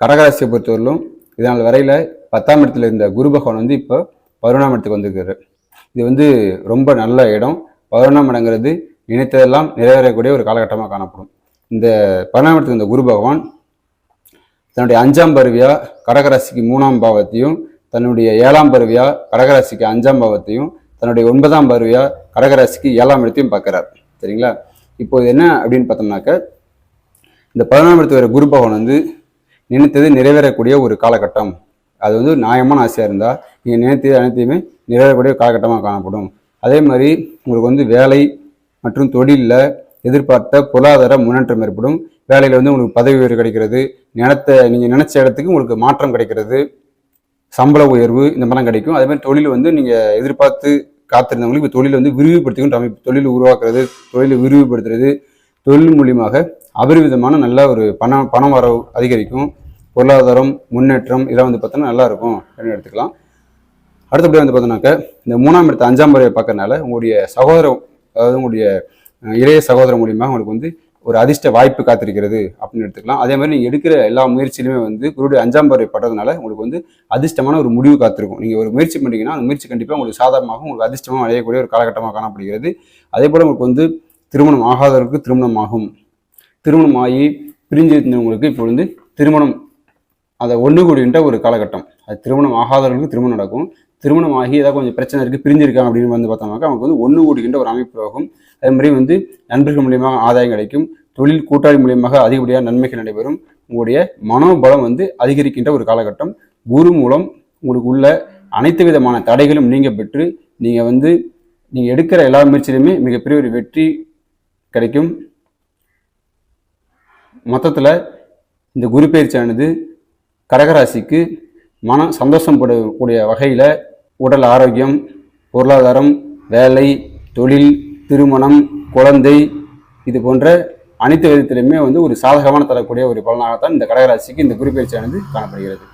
கடகராசியை பொறுத்தவரையிலும் இதனால் வரையில் பத்தாம் இடத்துல இருந்த குரு பகவான் வந்து இப்போ பதினொன்றாம் இடத்துக்கு வந்திருக்காரு. இது வந்து ரொம்ப நல்ல இடம். பதினொன்றாம் இடங்கிறது நினைத்ததெல்லாம் நிறைவேறக்கூடிய ஒரு காலகட்டமாக காணப்படும். இந்த பதினொன்றாம் இடத்துக்கு இந்த குரு பகவான் தன்னுடைய அஞ்சாம் பருவியா கடகராசிக்கு மூணாம் பாவத்தையும் தன்னுடைய ஏழாம் பருவியா கடகராசிக்கு அஞ்சாம் பாவத்தையும் தன்னுடைய ஒன்பதாம் பருவியா கடகராசிக்கு ஏழாம் இடத்தையும் பார்க்குறார். சரிங்களா? இப்போது என்ன அப்படின்னு பார்த்தோம்னாக்க இந்த பதினொன்றாம் இடத்து வர குரு பகவான் வந்து நினைத்தது நிறைவேறக்கூடிய ஒரு காலகட்டம். அது வந்து நியாயமான ஆசையாக இருந்தால் நீங்கள் நினைத்தது அனைத்தையுமே நிறைவேறக்கூடிய காலகட்டமாக காணப்படும். அதே மாதிரி உங்களுக்கு வந்து வேலை மற்றும் தொழிலில் எதிர்பார்த்த பொருளாதார முன்னேற்றம் ஏற்படும். வேலையில் வந்து உங்களுக்கு பதவி உயர்வு கிடைக்கிறது. நினைத்த நீங்கள் நினச்ச இடத்துக்கு உங்களுக்கு மாற்றம் கிடைக்கிறது. சம்பள உயர்வு இந்த மாதிரிலாம் கிடைக்கும். அதே மாதிரி தொழில் வந்து நீங்கள் எதிர்பார்த்து காத்திருந்தவங்களுக்கு இப்போ தொழில் வந்து விரிவுபடுத்திக்கின்ற அமைப்பு தொழில் உருவாக்குறது தொழிலை விரிவுபடுத்துறது தொழில் மூலியமாக அபரிவிதமான நல்ல ஒரு பணம் பணம் வரவு அதிகரிக்கும். பொருளாதாரம் முன்னேற்றம் இதெல்லாம் வந்து பார்த்தோன்னா நல்லா இருக்கும் அப்படின்னு எடுத்துக்கலாம். அடுத்தபடி வந்து பார்த்தோன்னாக்க இந்த மூணாம் இடத்த அஞ்சாம் முறையை பார்க்கறனால உங்களுடைய சகோதரம் அதாவது உங்களுடைய இளைய சகோதரம் மூலியமாக உங்களுக்கு வந்து ஒரு அதிர்ஷ்ட வாய்ப்பு காத்திருக்கிறது அப்படின்னு எடுத்துக்கலாம். அதே மாதிரி நீங்கள் எடுக்கிற எல்லா முயற்சியிலுமே வந்து குருடைய அஞ்சாம் பறவை பட்டதுனால உங்களுக்கு வந்து அதிர்ஷ்டமான ஒரு முடிவு காத்திருக்கும். நீங்கள் ஒரு முயற்சி பண்ணீங்கன்னா அந்த முயற்சி கண்டிப்பாக உங்களுக்கு சாதாரணமாக உங்களுக்கு அதிர்ஷ்டமாக அடையக்கூடிய ஒரு காலகட்டமாக காணப்படுகிறது. அதே போல் உங்களுக்கு வந்து திருமணம் ஆகாதவருக்கு திருமணம் ஆகும் திருமணம் ஆகி பிரிஞ்சு இருந்தவங்களுக்கு இப்போ வந்து திருமணம் அதை ஒன்று கூடின்ற ஒரு காலகட்டம். அது திருமணம் ஆகாதவர்களுக்கு திருமணம் நடக்கும். திருமணம் ஆகி ஏதாவது கொஞ்சம் பிரச்சனை இருக்குது பிரிஞ்சிருக்காங்க அப்படின்னு வந்து பார்த்தோம்னாக்கா அவங்களுக்கு வந்து ஒன்று கூடுகின்ற ஒரு அமைப்பு ஆகும் அதே மாதிரி வந்து நண்பர்கள் மூலியமாக ஆதாயம் கிடைக்கும். தொழில் கூட்டாளி மூலியமாக அதிகப்படியாக நன்மைகள் நடைபெறும். உங்களுடைய மனோபலம் வந்து அதிகரிக்கின்ற ஒரு காலகட்டம். குரு மூலம் உங்களுக்கு உள்ள அனைத்து விதமான தடைகளும் நீங்கள் பெற்று நீங்கள் வந்து நீங்கள் எடுக்கிற எல்லா முயற்சியிலுமே மிகப்பெரிய ஒரு வெற்றி கிடைக்கும். மொத்தத்தில் இந்த குரு பயிற்சியானது கடகராசிக்கு மன சந்தோஷம் படக்கூடிய வகையில் உடல் ஆரோக்கியம் பொருளாதாரம் வேலை தொழில் திருமணம் குழந்தை இது போன்ற அனைத்து விதத்திலுமே வந்து ஒரு சாதகமான தரக்கூடிய ஒரு பலனாகத்தான் இந்த கடகராசிக்கு இந்த குரு காணப்படுகிறது.